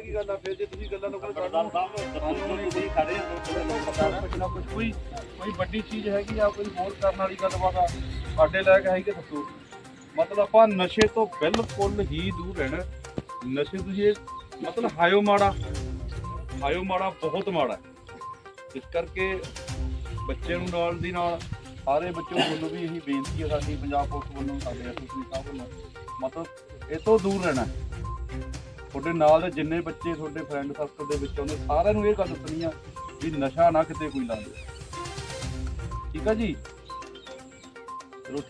ਕੀ ਗੱਲ ਆ? ਫਿਰ ਜੇ ਤੁਸੀਂ ਗੱਲਾਂ ਨੂੰ ਕੋਈ ਸਰਦਾਰ ਸਾਨੂੰ ਸਾਹਿਬ ਸਾਨੂੰ ਨਹੀਂ ਕੋਈ ਖੜੇ ਆ ਦੋਸਤ ਪਤਾ ਨਾ ਕੁਛ ਨਾ ਕੁਛ ਕੋਈ ਕੋਈ ਵੱਡੀ ਚੀਜ਼ ਹੈਗੀ ਆ ਕੋਈ ਹੋਰ ਕਰਨ ਵਾਲੀ ਗੱਲਬਾਤ ਆ ਸਾਡੇ ਲਾਇਕ ਹੈ ਕਿ ਦੱਸੋ? ਮਤਲਬ ਆਪਾਂ ਨਸ਼ੇ ਤੋਂ ਬਿਲਕੁਲ ਹੀ ਦੂਰ ਰਹਿਣਾ। ਨਸ਼ੇ ਤੁਸੀਂ ਮਤਲਬ ਹਾਇਓ ਮਾੜਾ ਹਾਇਓ ਮਾੜਾ ਬਹੁਤ ਮਾੜਾ। ਇਸ ਕਰਕੇ ਬੱਚੇ ਨੂੰ ਨਾਲ ਦੀ ਨਾਲ ਸਾਰੇ ਬੱਚਿਆਂ ਵੱਲੋਂ ਵੀ ਇਹੀ ਬੇਨਤੀ ਹੈ ਸਾਡੀ ਪੰਜਾਬ ਪੁਲਿਸ ਵੱਲੋਂ ਸਾਡੇ ਐਸਐਸਪੀ ਸਾਹਿਬ ਵੱਲੋਂ। ਮਤਲਬ ਇਹ ਤੋਂ ਦੂਰ ਰਹਿਣਾ ਤੁਹਾਡੇ ਨਾਲ ਦੇ ਜਿੰਨੇ ਬੱਚੇ ਤੁਹਾਡੇ ਫਰੈਂਡ ਸਰਕਲ ਦੇ ਵਿੱਚ ਆਉਂਦੇ, ਸਾਰਿਆਂ ਨੂੰ ਇਹ ਗੱਲ ਦੱਸਣੀ ਆ ਵੀ ਨਸ਼ਾ ਨਾ ਕਿਤੇ ਕੋਈ ਲਾ ਠੀਕ ਆ ਜੀ? ਚਲੋ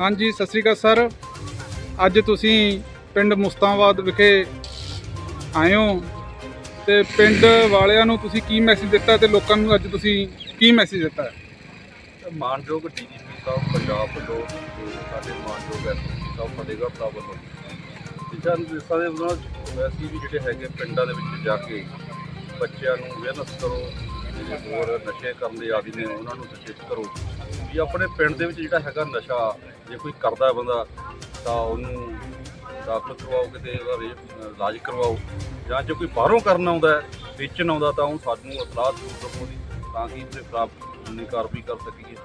ਹਾਂਜੀ, ਸਤਿ ਸ੍ਰੀ ਅਕਾਲ ਸਰ। ਅੱਜ ਤੁਸੀਂ ਪਿੰਡ ਮੁਸਤਾਬਾਦ ਵਿਖੇ ਆਏ ਹੋ। ਤੇ ਪਿੰਡ ਵਾਲਿਆਂ ਨੂੰ ਤੁਸੀਂ ਕੀ ਮੈਸੇਜ ਦਿੱਤਾ ਤੇ ਲੋਕਾਂ ਨੂੰ ਅੱਜ ਤੁਸੀਂ ਕੀ ਮੈਸੇਜ ਦਿੱਤਾ? ਹੈ ਮਾਨਯੋਗ ਡੀਜੀਪੀ ਸਾਹਿਬ, ਪੰਜਾਬ ਵੱਲੋਂ ਤੇ ਸਾਡੇ ਮਾਨਯੋਗ ਐਸਪੀ ਸਾਹਿਬ, ਫਤਿਹਗੜ੍ਹ ਸਾਹਿਬ ਵੱਲੋਂ। ਦਿਸ਼ਾ ਨਿਰਦੇਸ਼ਾਂ ਦੇ ਵੱਲੋਂ ਅਸੀਂ ਵੀ ਜਿਹੜੇ ਹੈਗੇ ਪਿੰਡਾਂ ਦੇ ਵਿੱਚ ਜਾ ਕੇ ਬੱਚਿਆਂ ਨੂੰ ਅਵੇਅਰਨੈਸ ਕਰੋ, ਜਿਹੜੇ ਹੋਰ ਨਸ਼ੇ ਕਰਨ ਦੇ ਆਦੀ ਨੇ, ਉਹਨਾਂ ਨੂੰ ਸੁਚੇਤ ਕਰੋ। ਵੀ ਆਪਣੇ ਪਿੰਡ ਦੇ ਵਿੱਚ ਜਿਹੜਾ ਹੈਗਾ ਨਸ਼ਾ, ਜੇ ਕੋਈ ਕਰਦਾ ਬੰਦਾ, ਤਾਂ ਉਹਨੂੰ ਦਾਖਲ ਕਰਵਾਓ ਕਿਤੇ ਉਹਦਾ ਰੇ- ਇਲਾਜ ਕਰਵਾਓ ਜਾਂ ਜੇ ਕੋਈ ਬਾਹਰੋਂ ਕਰਨ ਆਉਂਦਾ ਹੈ, ਵੇਚਣ ਆਉਂਦਾ ਤਾਂ ਉਹ ਸਾਨੂੰ ਇਤਲਾਹ ਜ਼ਰੂਰ ਦਿਓ ਉਹਦੀ ਤਾਂ ਕਿ ਉਹਦੇ ਖਿਲਾਫ ਕਾਨੂੰਨੀ ਕਾਰਵਾਈ ਕਰ ਸਕੀਏ।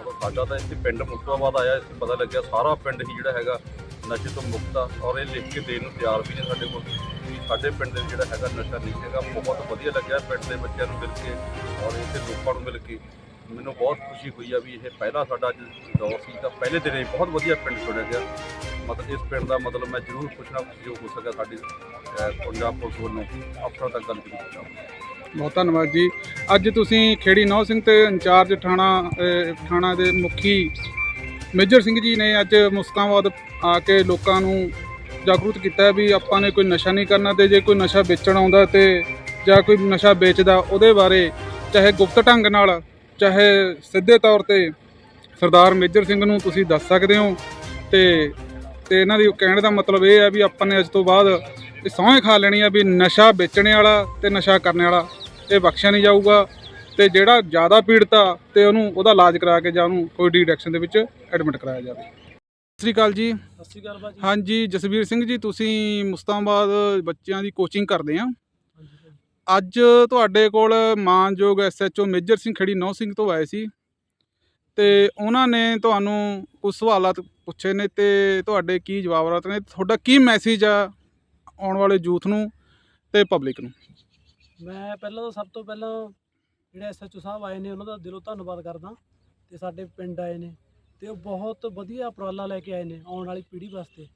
ਔਰ ਸਾਡਾ ਤਾਂ ਇੱਥੇ ਪਿੰਡ ਮੁਕਤਾਬਾਦ ਆਇਆ ਇੱਥੇ ਪਤਾ ਲੱਗਿਆ ਸਾਰਾ ਪਿੰਡ ਹੀ ਜਿਹੜਾ ਹੈਗਾ ਨਸ਼ੇ ਤੋਂ ਮੁਕਤ ਆ ਔਰ ਇਹ ਲਿਖ ਕੇ ਦੇਣ ਨੂੰ ਤਿਆਰ ਵੀ ਨੇ ਸਾਡੇ ਕੋਲ। ਵੀ ਸਾਡੇ ਪਿੰਡ ਦੇ ਜਿਹੜਾ ਹੈਗਾ ਨਸ਼ਾ ਨਹੀਂ ਹੈਗਾ ਬਹੁਤ ਵਧੀਆ ਲੱਗਿਆ ਪਿੰਡ ਦੇ ਬੱਚਿਆਂ ਨੂੰ ਮਿਲ ਕੇ ਔਰ ਇੱਥੇ ਲੋਕਾਂ ਨੂੰ ਮਿਲ ਕੇ। ਮੈਨੂੰ ਬਹੁਤ ਖੁਸ਼ੀ ਹੋਈ ਆ ਵੀ ਇਹ ਪਹਿਲਾ ਸਾਡਾ ਅੱਜ ਦੌਰ ਸੀ ਤਾਂ ਪਹਿਲੇ ਦਿਨ ਹੀ ਬਹੁਤ ਵਧੀਆ ਪਿੰਡ ਚੁਣਿਆ ਗਿਆ। ਮਤਲਬ ਇਸ ਪਿੰਡ ਦਾ ਮਤਲਬ ਮੈਂ ਜ਼ਰੂਰ ਕੁਛ ਜੋ ਹੋ ਸਕਿਆ ਸਾਡੀ ਪੰਜਾਬ ਪੁਲਿਸ ਵੱਲੋਂ। ਅਫਸਰਾਂ ਤੱਕ ਗੱਲ ਜ਼ਰੂਰ ਪਹੁੰਚਾਵਾਂਗੇ ਬਹੁਤ ਧੰਨਵਾਦ ਜੀ। ਅੱਜ ਤੁਸੀਂ ਖੇੜੀ ਨੌ ਸਿੰਘ ਤੇ ਇੰਚਾਰਜ ਥਾਣਾ ਥਾਣਾ ਦੇ ਮੁਖੀ ਮੇਜਰ ਸਿੰਘ ਜੀ ਨੇ ਅੱਜ ਮੁਸਕਾਬਾਦ ਆ ਕੇ ਲੋਕਾਂ ਨੂੰ ਜਾਗਰੂਕ ਕੀਤਾ ਵੀ ਆਪਾਂ ਨੇ ਕੋਈ ਨਸ਼ਾ ਨਹੀਂ ਕਰਨਾ ਤੇ ਜੇ ਕੋਈ ਨਸ਼ਾ ਵੇਚਣ ਆਉਂਦਾ ਤੇ ਜਾਂ ਕੋਈ ਨਸ਼ਾ ਵੇਚਦਾ, ਉਹਦੇ ਬਾਰੇ ਚਾਹੇ ਗੁਪਤ ਢੰਗ ਨਾਲ, ਚਾਹੇ ਸਿੱਧੇ ਤੌਰ ਤੇ ਸਰਦਾਰ ਮੇਜਰ ਸਿੰਘ ਨੂੰ ਤੁਸੀਂ ਦੱਸ ਸਕਦੇ ਹੋ ਤੇ ਤੇ ਇਹਨਾਂ ਦੀ ਕਹਿਣ ਦਾ ਮਤਲਬ ਇਹ ਹੈ ਵੀ ਆਪਾਂ ਨੇ ਅੱਜ ਤੋਂ ਬਾਅਦ ਇਹ ਸਹੁੰ ਖਾ ਲੈਣੀ ਆ ਵੀ ਨਸ਼ਾ ਵੇਚਣ ਵਾਲਾ ਤੇ ਨਸ਼ਾ ਕਰਨ ਵਾਲਾ ਇਹ ਬਖਸ਼ਿਆ ਨਹੀਂ ਜਾਊਗਾ ਤੇ ਜਿਹੜਾ ਜ਼ਿਆਦਾ ਪੀੜਤ ਆ ਤੇ ਉਹਨੂੰ ਉਹਦਾ ਇਲਾਜ ਕਰਾ ਕੇ ਜਾਂ ਉਹਨੂੰ ਕੋਈ ਡੀਡਕਸ਼ਨ ਦੇ ਵਿੱਚ ਐਡਮਿਟ ਕਰਾਇਆ ਜਾਵੇ। ਸਤਿ ਸ੍ਰੀ ਅਕਾਲ ਜੀ। ਸਤਿ ਸ਼੍ਰੀ ਅਕਾਲ ਭਾਜੀ। ਹਾਂਜੀ ਜਸਵੀਰ ਸਿੰਘ ਜੀ ਤੁਸੀਂ ਮੁਸਤਾਬਾਦ ਬੱਚਿਆਂ ਦੀ ਕੋਚਿੰਗ ਕਰਦੇ ਆ। ਅੱਜ ਤੁਹਾਡੇ ਕੋਲ ਮਾਨਯੋਗ ਐਸਐਚਓ ਮੇਜਰ ਸਿੰਘ ਖੜੀ ਨੌ ਸਿੰਘ ਤੋਂ ਆਏ ਸੀ। ਤੇ ਉਹਨਾਂ ਨੇ ਤੁਹਾਨੂੰ ਕੁਝ ਸਵਾਲਾਤ ਪੁੱਛੇ ਨੇ ਤੇ ਤੁਹਾਡੇ ਕੀ ਜਵਾਬ ਨੇ, ਤੁਹਾਡਾ ਕੀ ਮੈਸੇਜ ਆ ਆਉਣ ਵਾਲੇ ਯੂਥ ਨੂੰ ਤੇ ਪਬਲਿਕ ਨੂੰ? ਮੈਂ ਪਹਿਲਾਂ ਤਾਂ ਸਭ ਤੋਂ ਪਹਿਲਾਂ ਜਿਹੜੇ ਐਸਐਚਓ ਸਾਹਿਬ ਆਏ ਨੇ, ਉਹਨਾਂ ਦਾ ਦਿਲੋਂ ਧੰਨਵਾਦ ਕਰਦਾ ਤੇ ਸਾਡੇ ਪਿੰਡ ਆਏ ਨੇ ਤੇ ਉਹ ਬਹੁਤ ਵਧੀਆ ਉਪਰਾਲਾ ਲੈ ਕੇ ਆਏ ਨੇ ਆਉਣ ਵਾਲੀ ਪੀੜ੍ਹੀ ਵਾਸਤੇ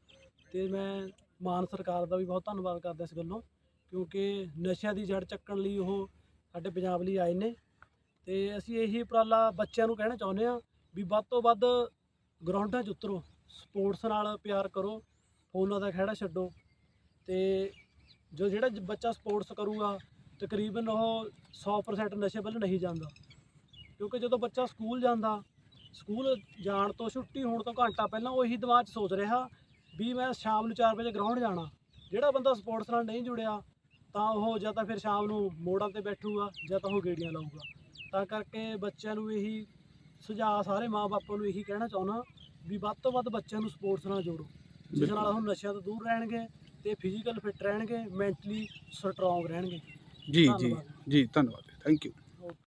ਤੇ ਮੈਂ ਮਾਨ ਸਰਕਾਰ ਦਾ ਵੀ ਬਹੁਤ ਧੰਨਵਾਦ ਕਰਦਾ ਇਸ ਗੱਲੋਂ ਕਿਉਂਕਿ ਨਸ਼ਿਆਂ ਦੀ ਜੜ ਚੱਕਣ ਲਈ ਉਹ ਸਾਡੇ ਪੰਜਾਬ ਲਈ ਆਏ ਨੇ ਤੇ ਅਸੀਂ ਇਹੀ ਉਪਰਾਲਾ ਬੱਚਿਆਂ ਨੂੰ ਕਹਿਣਾ ਚਾਹੁੰਦੇ ਆ ਵੀ ਵੱਧ ਤੋਂ ਵੱਧ ਗਰਾਊਂਡਾਂ 'ਚ ਉਤਰੋ, ਸਪੋਰਟਸ ਨਾਲ ਪਿਆਰ ਕਰੋ, ਫੋਨਾਂ ਦਾ ਖਹਿੜਾ ਛੱਡੋ ਤੇ ਜੋ ਜਿਹੜਾ ਬੱਚਾ ਸਪੋਰਟਸ ਕਰੂਗਾ ਤਕਰੀਬਨ ਉਹ 100% ਨਸ਼ੇ ਵੱਲ ਨਹੀਂ ਜਾਂਦਾ ਕਿਉਂਕਿ ਜਦੋਂ ਬੱਚਾ ਸਕੂਲ ਜਾਂਦਾ, ਸਕੂਲ ਜਾਣ ਤੋਂ ਛੁੱਟੀ ਹੋਣ ਤੋਂ ਘੰਟਾ ਪਹਿਲਾਂ ਉਹ ਇਹੀ ਦਿਮਾਗ 'ਚ ਸੋਚ ਰਿਹਾ ਵੀ ਮੈਂ ਸ਼ਾਮ ਨੂੰ 4 ਵਜੇ ਗਰਾਊਂਡ ਜਾਣਾ। ਜਿਹੜਾ ਬੰਦਾ ਸਪੋਰਟਸ ਨਾਲ ਨਹੀਂ ਜੁੜਿਆ ਤਾਂ ਉਹ ਜਾਂ ਤਾਂ ਫਿਰ ਸ਼ਾਮ ਨੂੰ ਮੋੜਾਂ ਤੇ ਬੈਠੂਗਾ ਜਾਂ ਤਾਂ ਉਹ ਗੇੜੀਆਂ ਲਾਊਗਾ। ਤਾਂ ਕਰਕੇ ਬੱਚਿਆਂ ਨੂੰ ਇਹੀ ਸੁਝਾਅ ਸਾਰੇ ਮਾਪਿਆਂ ਨੂੰ ਇਹੀ ਕਹਿਣਾ ਚਾਹੁੰਦਾ ਵੀ ਵੱਧ ਤੋਂ ਵੱਧ ਬੱਚਿਆਂ ਨੂੰ ਸਪੋਰਟਸ ਨਾਲ ਜੋੜੋ। ਜਿਸ ਨਾਲ ਉਹ ਨਸ਼ਿਆਂ ਤੋਂ ਦੂਰ ਰਹਿਣਗੇ ਤੇ ਫਿਜ਼ੀਕਲ ਫਿੱਟ ਰਹਿਣਗੇ ਮੈਂਟਲੀ ਸਟਰੋਂਗ ਰਹਿਣਗੇ। ਜੀ ਜੀ। ਜੀ ਧੰਨਵਾਦ। Thank you